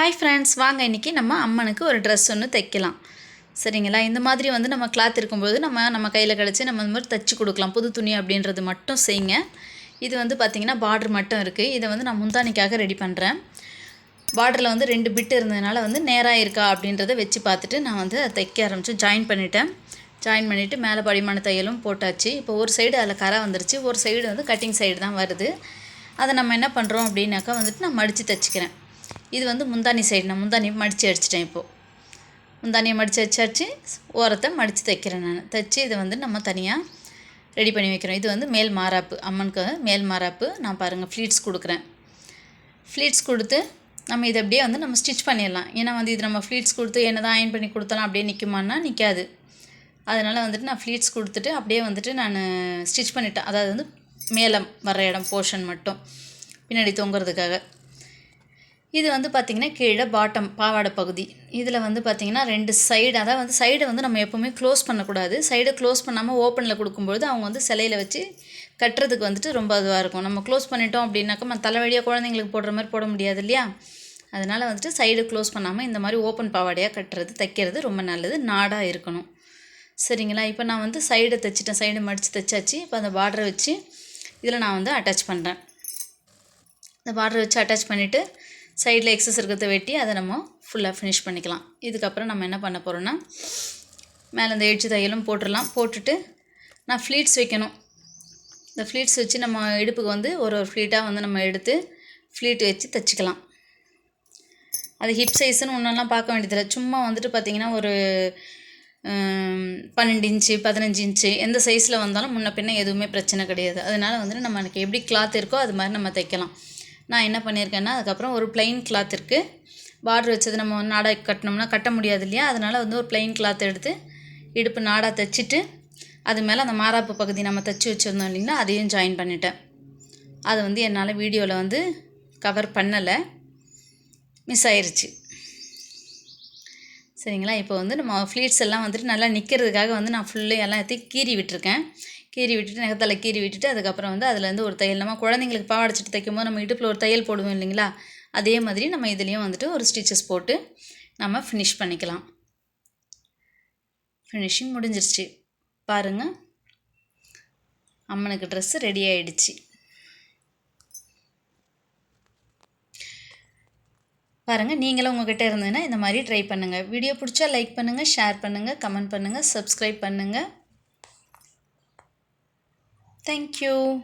Hi friends வாங்க இன்றைக்கி நம்ம அம்மனுக்கு ஒரு ட்ரெஸ் ஒன்று தைக்கலாம். சரிங்களா? இந்த மாதிரி வந்து நம்ம கிளாத் இருக்கும்போது நம்ம நம்ம கையில் கிடச்சி நம்ம இந்த மாதிரி தைச்சி கொடுக்கலாம். புது துணி அப்படின்றது மட்டும் செய்யுங்க. இது வந்து பார்த்திங்கன்னா பார்டர் மட்டும் இருக்குது இதை வந்து நான் முந்தானிக்காக ரெடி பண்ணுறேன் பார்டரில் வந்து ரெண்டு பிட்டு இருந்ததுனால வந்து நேராக இருக்கா அப்படின்றத வச்சு பார்த்துட்டு நான் வந்து தைக்க ஆரம்பித்து ஜாயின் பண்ணிட்டேன். ஜாயின் பண்ணிவிட்டு மேலே படிமான தையலும் போட்டாச்சு. இப்போ ஒரு சைடு அதில் கரை வந்துருச்சு. ஒரு சைடு வந்து கட்டிங் சைடு தான் வருது. அதை நம்ம என்ன பண்ணுறோம் அப்படின்னாக்கா வந்துட்டு நான் மடித்து தைச்சிக்கிறேன். இது வந்து முந்தானி சைடு நான் முந்தானி மடித்து அடிச்சிட்டேன் இப்போது முந்தானியை மடித்து வச்சாச்சு ஓரத்தை மடித்து தைக்கிறேன் நான். தைச்சி இதை வந்து நம்ம தனியாக ரெடி பண்ணி வைக்கிறோம். இது வந்து மேல் மாறாப்பு. அம்மனுக்கு மேல் மாறாப்பு. நான் பாருங்கள் ஃப்ளீட்ஸ் கொடுக்குறேன். ஃப்ளீட்ஸ் கொடுத்து நம்ம இதை அப்படியே வந்து நம்ம ஸ்டிச் பண்ணிடலாம். ஏன்னா வந்து இது நம்ம ஃப்ளீட்ஸ் கொடுத்து என்ன தான் அயன் பண்ணி கொடுத்தாலும் அப்படியே நிற்குமான்னா நிற்காது அதனால் வந்துட்டு நான் ஃப்ளீட்ஸ் கொடுத்துட்டு அப்படியே வந்துட்டு நான் ஸ்டிச் பண்ணிட்டேன். அதாவது வந்து மேலே வர்ற இடம் போர்ஷன் மட்டும். பின்னாடி தொங்குறதுக்காக. இது வந்து பார்த்திங்கன்னா கீழே பாட்டம் பாவாடை பகுதி. இதில் வந்து பார்த்திங்கன்னா ரெண்டு சைடு அதாவது வந்து சைடை வந்து நம்ம எப்போவுமே க்ளோஸ் பண்ணக்கூடாது. சைடை க்ளோஸ் பண்ணாமல் ஓப்பனில் கொடுக்கும்பொழுது அவங்க வந்து சிலையில் வச்சு கட்டுறதுக்கு வந்துட்டு ரொம்ப இதுவாக இருக்கும். நம்ம க்ளோஸ் பண்ணிட்டோம் அப்படின்னாக்கா நம்ம தலைவழியாக குழந்தைங்களுக்கு போடுற மாதிரி போட முடியாது இல்லையா? அதனால் வந்துட்டு சைடு க்ளோஸ் பண்ணாமல் இந்த மாதிரி ஓப்பன் பாவாடையாக கட்டுறது தைக்கிறது ரொம்ப நல்லது நாடாக இருக்கணும். சரிங்களா? இப்போ நான் வந்து சைடை தைச்சிட்டேன். சைடு மடித்து தைச்சாச்சு. இப்போ அந்த பார்டரை வச்சு இதில் நான் வந்து அட்டாச் பண்ணுறேன் இந்த பார்டரை வச்சு அட்டாச் பண்ணிவிட்டு சைடில் எக்ஸஸ் இருக்கிறத வெட்டி அதை நம்ம ஃபுல்லாக ஃபினிஷ் பண்ணிக்கலாம். இதுக்கப்புறம் நம்ம என்ன பண்ண போகிறோன்னா மேலே இந்த எட்ஜு தையலும் போட்டுடலாம். போட்டுட்டு நான் ஃப்ளீட்ஸ் வைக்கணும். இந்த ஃப்ளீட்ஸ் வச்சு நம்ம இடுப்புக்கு வந்து ஒரு ஒரு ஃப்ளீட்டாக வந்து நம்ம எடுத்து ஃப்ளீட் வச்சு தைச்சிக்கலாம். அது ஹிப் சைஸ்னு ஒன்றெல்லாம் பார்க்க வேண்டியதில்லை. சும்மா வந்துட்டு பார்த்திங்கன்னா ஒரு பன்னெண்டு இன்ச்சு பதினஞ்சு இன்ச்சு எந்த சைஸில் வந்தாலும் முன்ன பின்ன எதுவுமே பிரச்சனை கிடையாது. அதனால் வந்துட்டு நம்ம எனக்கு எப்படி கிளாத் இருக்கோ அது மாதிரி நம்ம தைக்கலாம். நான் என்ன பண்ணியிருக்கேன்னா அதுக்கப்புறம் ஒரு பிளெயின் கிளாத் இருக்குது பார்டர் வச்சது நம்ம நாடா கட்டினோம்னா கட்ட முடியாது இல்லையா? அதனால் வந்து ஒரு பிளெயின் கிளாத் எடுத்து இடுப்பு நாடாக தைச்சிட்டு அது மேலே அந்த மாறாப்பு பகுதி நம்ம தைச்சி வச்சுருந்தோம் இல்லைங்களா? அதையும் ஜாயின் பண்ணிட்டேன். அது வந்து என்னால் வீடியோவில் வந்து கவர் பண்ணலை. மிஸ் ஆயிடுச்சு சரிங்களா? இப்போ வந்து நம்ம ஃப்ளீட்ஸ் எல்லாம் வந்துட்டு நல்லா நிற்கிறதுக்காக வந்து நான் ஃபுல்லு எல்லாத்தையும் கீறி விட்டுருக்கேன். கீறி விட்டுட்டு நகத்தில் கீறி விட்டுட்டு அதுக்கப்புறம் வந்து அதுலேருந்து ஒரு தையல் நம்ம குழந்தைங்களுக்கு பாவடைச்சிட்டு தைக்கும் போது நம்ம இடுப்பில் ஒரு தையல் போடுவோம் இல்லைங்களா? அதே மாதிரி நம்ம இதுலேயும் வந்துட்டு ஒரு ஸ்டிச்சஸ் போட்டு நம்ம ஃபினிஷ் பண்ணிக்கலாம். ஃபினிஷிங் முடிஞ்சிருச்சு. பாருங்கள் அம்மனுக்கு ட்ரெஸ்ஸு ரெடி ஆகிடுச்சு பாருங்கள் நீங்களும் உங்கள்கிட்ட இருந்ததுன்னா இந்த மாதிரி ட்ரை பண்ணுங்கள் வீடியோ பிடிச்சா லைக் பண்ணுங்கள் ஷேர் பண்ணுங்கள் கமெண்ட் பண்ணுங்கள் சப்ஸ்கிரைப் பண்ணுங்கள் Thank you.